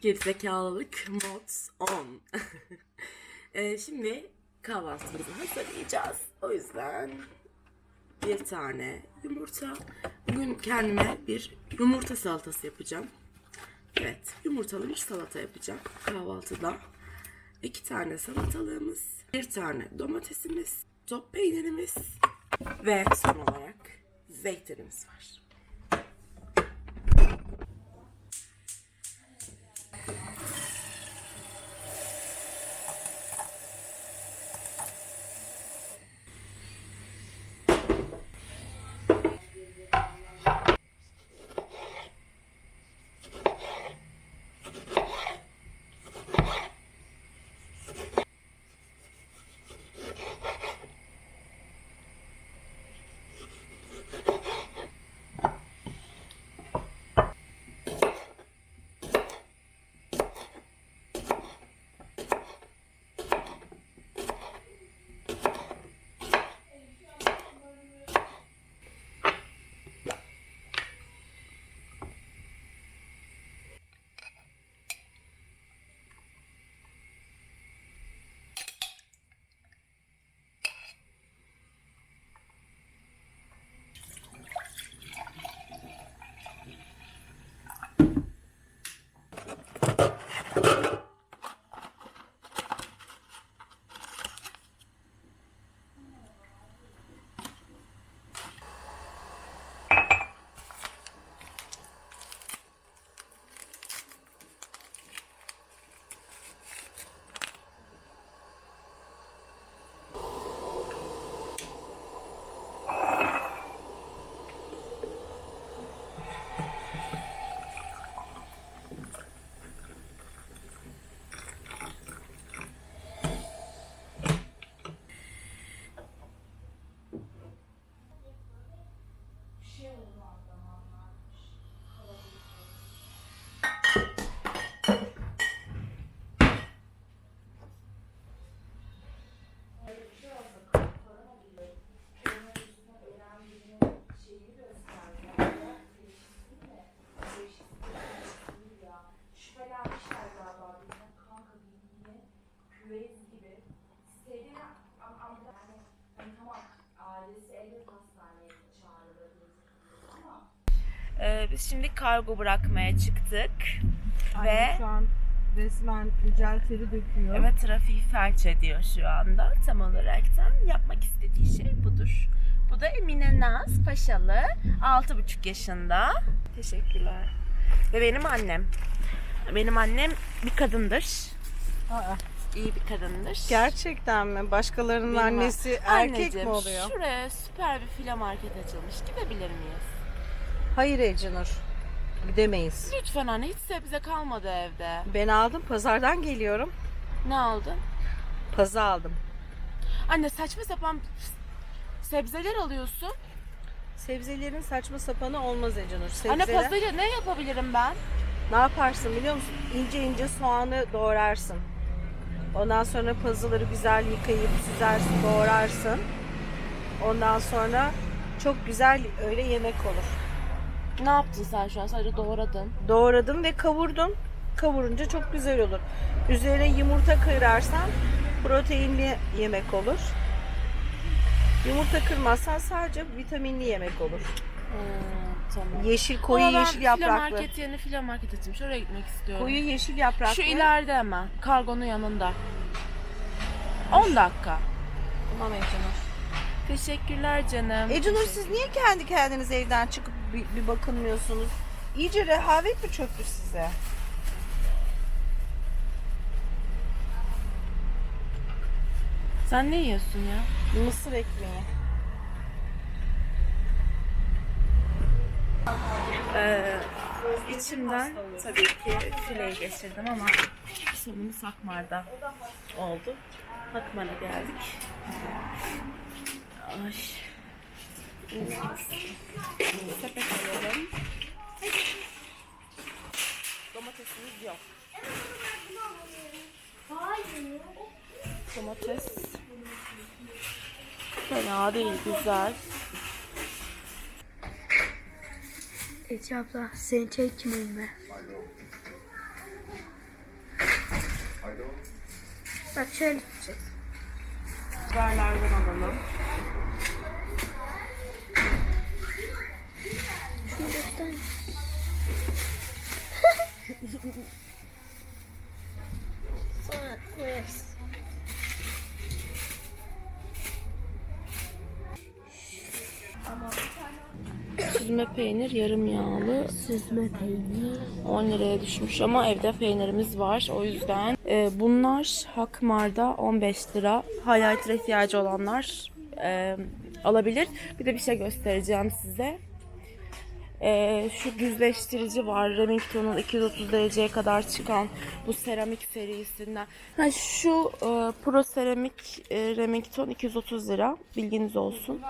Gerizekalılık mod 10. Ee, şimdi kahvaltımızı hazırlayacağız. O yüzden bir tane yumurta. Bugün kendime bir yumurta salatası yapacağım. Evet, yumurtalı bir salata yapacağım kahvaltıda. İki tane salatalığımız, bir tane domatesimiz, top peynirimiz ve son olarak zeytinimiz var. Biz şimdi kargo bırakmaya çıktık. Anne Ve- şu an resmen gel teri döküyor. Evet trafiği felç ediyor şu anda. Tam olaraktan yapmak istediği şey budur. Bu da Emine Naz Paşalı. 6,5 yaşında. Teşekkürler. Ve benim annem. Benim annem bir kadındır. Aa, İyi bir kadındır. gerçekten mi? Başkalarının Benim annesi erkek Anneciğim, mi oluyor? Şuraya süper bir file market açılmış. Gidebilir miyiz? Hayır Ecinur. Gidemeyiz. Lütfen anne hiç sebze kalmadı evde. Ben aldım pazardan geliyorum. Ne aldın? Pazı aldım. Anne saçma sapan sebzeler alıyorsun. Sebzelerin saçma sapanı olmaz Ecinur. Sebzeler... Anne pazarda ne yapabilirim ben? Ne yaparsın biliyor musun? İnce ince soğanı doğrarsın. Ondan sonra pazıları güzel yıkayıp süzersin, doğrarsın. Ondan sonra çok güzel öyle yemek olur. Ne yaptın sen şu an? Sadece doğradın. Doğradım ve kavurdum. Kavurunca çok güzel olur. Üzerine yumurta kırarsan proteinli yemek olur. Yumurta kırmazsan sadece vitaminli yemek olur. Hmm, tamam. Yeşil koyu Ama ben yeşil File yapraklı. market yerine file market açmış. Oraya gitmek istiyorum. Koyu yeşil yapraklı. Şu ileride hemen. Kargonun yanında. 10 dakika. Tamam Ecinur. Teşekkürler canım. Ecinur siz niye kendi kendiniz evden çıkıp bir, bir bakınmıyorsunuz? İyice rehavet mi çöktü size? Sen ne yiyorsun ya? Mısır ekmeği. Ee, içimden tabii ki fileyi geçirdim ama sonumuz Akmar'da oldu. Akmar'a geldik. Ay. Sepet alalım. Domatesimiz yok. Domates. Fena değil, güzel. Ece abla seni çekmeyeyim mi? Bak şöyle tutacağız. Biberlerden alalım. Sonra koyarız. Süzme peynir yarım yağlı. Süzme peynir. 10 liraya düşmüş ama evde peynirimiz var. O yüzden e, bunlar Hakmar'da 15 lira. Highlighter'a ihtiyacı olanlar e, alabilir. Bir de bir şey göstereceğim size. E, şu düzleştirici var. Remington'un 230 dereceye kadar çıkan bu seramik serisinden. Ha, şu e, Pro Seramik e, Remington 230 lira. Bilginiz olsun.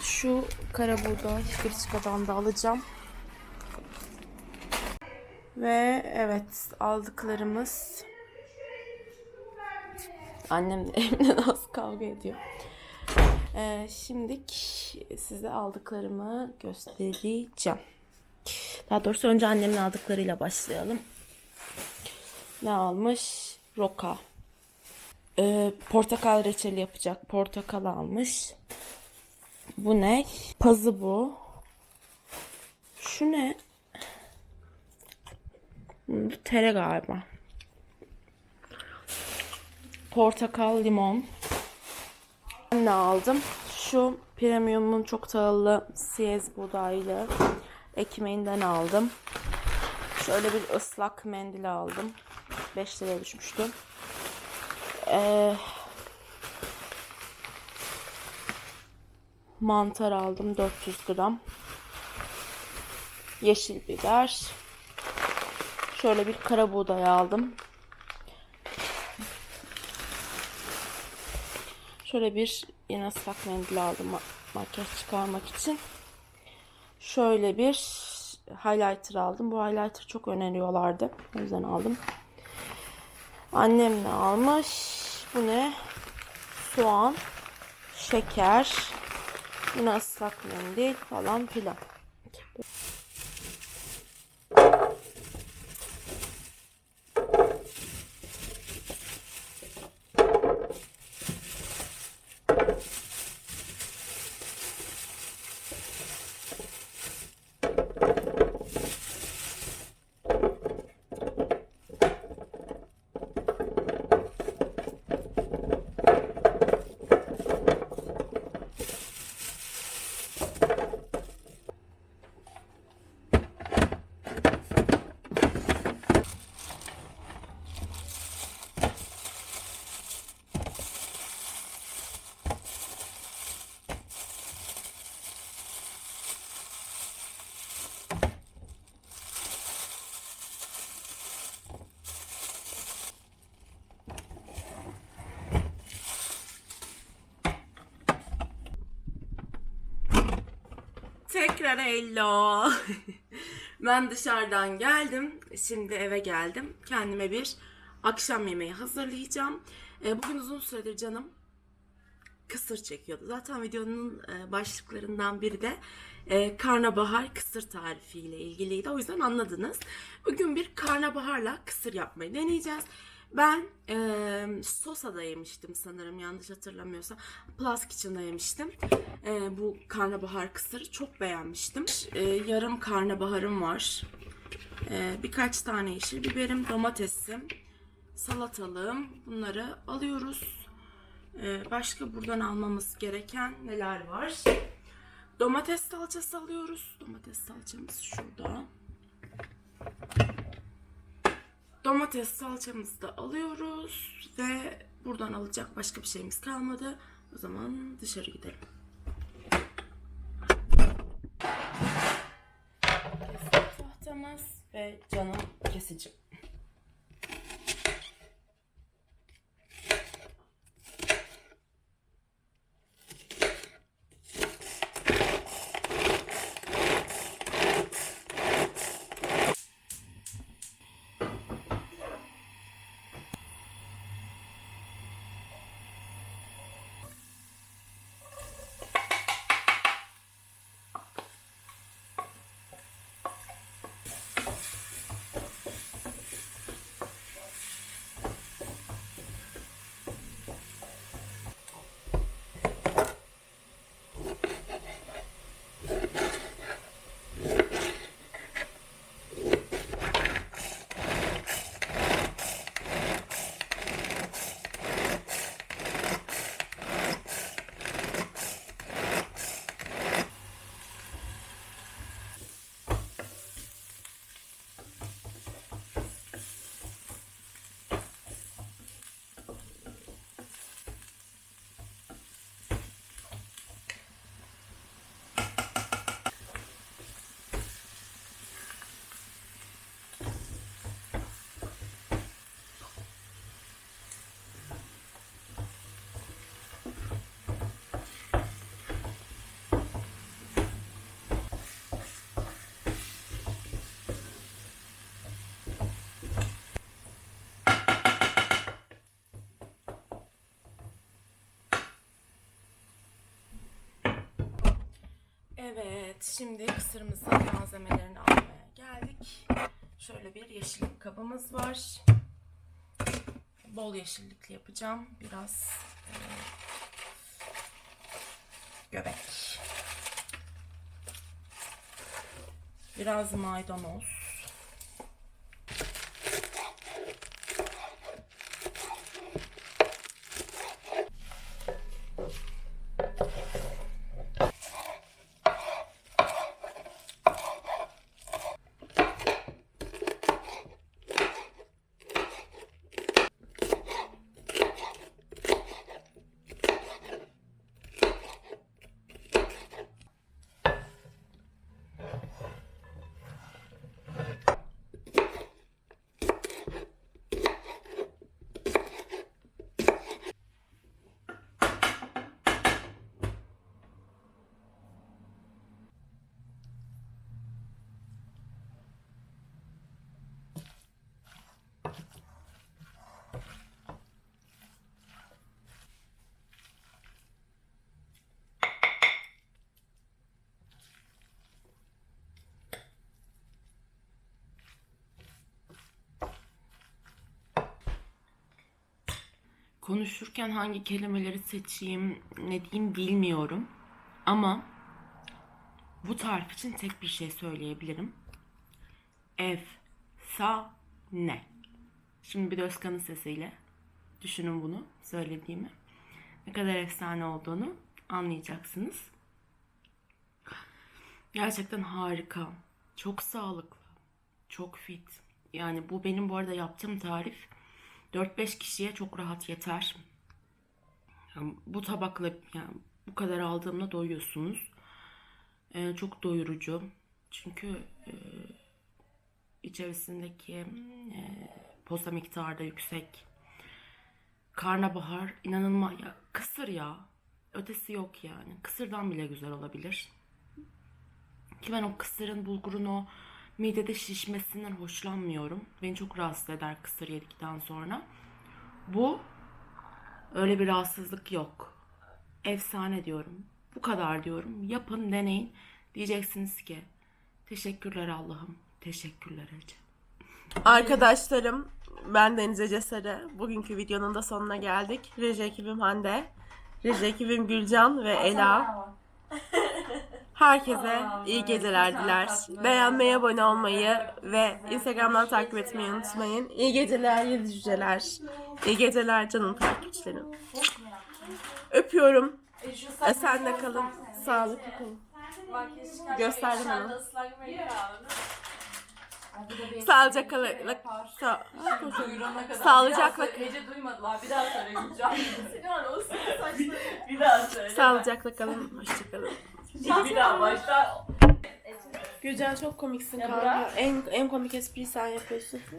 Şu kara buğday Birçika'dan da alacağım. Ve evet aldıklarımız Annem de evimden az kavga ediyor. Ee, size aldıklarımı göstereceğim. Daha doğrusu önce annemin aldıklarıyla başlayalım. Ne almış? Roka. Ee, portakal reçeli yapacak. Portakal almış. Bu ne? Pazı bu. Şu ne? Bu tere galiba. Portakal, limon. Ne aldım? Şu premiumun çok tahıllı siyez buğdaylı ekmeğinden aldım. Şöyle bir ıslak mendil aldım. 5 liraya düşmüştü. Ee, mantar aldım 400 gram. Yeşil biber. Şöyle bir kara buğday aldım. Şöyle bir yine ıslak mendil aldım ma- makyaj çıkarmak için. Şöyle bir highlighter aldım. Bu highlighter çok öneriyorlardı. O yüzden aldım. Annem ne almış? Bu ne? Soğan, şeker, yine ıslak mendil falan filan. Tekrar hello. ben dışarıdan geldim. Şimdi eve geldim. Kendime bir akşam yemeği hazırlayacağım. E, bugün uzun süredir canım kısır çekiyordu. Zaten videonun e, başlıklarından biri de e, karnabahar kısır tarifiyle ilgiliydi. O yüzden anladınız. Bugün bir karnabaharla kısır yapmayı deneyeceğiz. Ben e, Sosa'da yemiştim sanırım yanlış hatırlamıyorsam. Plus Kitchen'da yemiştim. E, bu karnabahar kısırı çok beğenmiştim. E, yarım karnabaharım var. E, birkaç tane yeşil biberim, domatesim, salatalığım. Bunları alıyoruz. Ee, başka buradan almamız gereken neler var? Domates salçası alıyoruz. Domates salçamız şurada. Domates salçamızı da alıyoruz ve buradan alacak başka bir şeyimiz kalmadı. O zaman dışarı gidelim. Tahtamız ve canım kesicim. Evet, şimdi kısırımızın malzemelerini almaya geldik. Şöyle bir yeşillik kabımız var. Bol yeşillikli yapacağım. Biraz e, göbek. Biraz maydanoz. Konuşurken hangi kelimeleri seçeyim, ne diyeyim bilmiyorum. Ama bu tarif için tek bir şey söyleyebilirim. Ev, sa, ne. Şimdi bir de Özkan'ın sesiyle düşünün bunu söylediğimi. Ne kadar efsane olduğunu anlayacaksınız. Gerçekten harika. Çok sağlıklı. Çok fit. Yani bu benim bu arada yaptığım tarif 4-5 kişiye çok rahat yeter. Yani bu tabakla yani bu kadar aldığımda doyuyorsunuz. Ee, çok doyurucu. Çünkü e, içerisindeki e, posta miktarı da yüksek. Karnabahar inanılmaz ya kısır ya. Ötesi yok yani. Kısırdan bile güzel olabilir. Ki ben o kısırın bulgurun o midede şişmesinden hoşlanmıyorum. Beni çok rahatsız eder kısır yedikten sonra. Bu öyle bir rahatsızlık yok. Efsane diyorum. Bu kadar diyorum. Yapın, deneyin. Diyeceksiniz ki teşekkürler Allah'ım. Teşekkürler Ece. Arkadaşlarım, ben Deniz Ece Sarı. Bugünkü videonun da sonuna geldik. Reji ekibim Hande, reji ekibim Gülcan ve Ela. Herkese iyi geceler diler. Beğenmeyi, abone olmayı ve Instagram'dan takip etmeyi unutmayın. İyi geceler, yedi cüceler. İyi geceler canım takipçilerim. Öpüyorum. Esenle kalın. Sağlıklı kalın. Gösterdim onu. Sağlıcakla sa sağlıcakla Ece duymadılar. Bir daha söyleyeceğim. Seni var o saçları. Bir daha söyle. sağlıcakla kalın. Hoşçakalın. Bir daha başta. Gülcan çok komiksin kanka. En en komik espriyi sen yapıyorsun.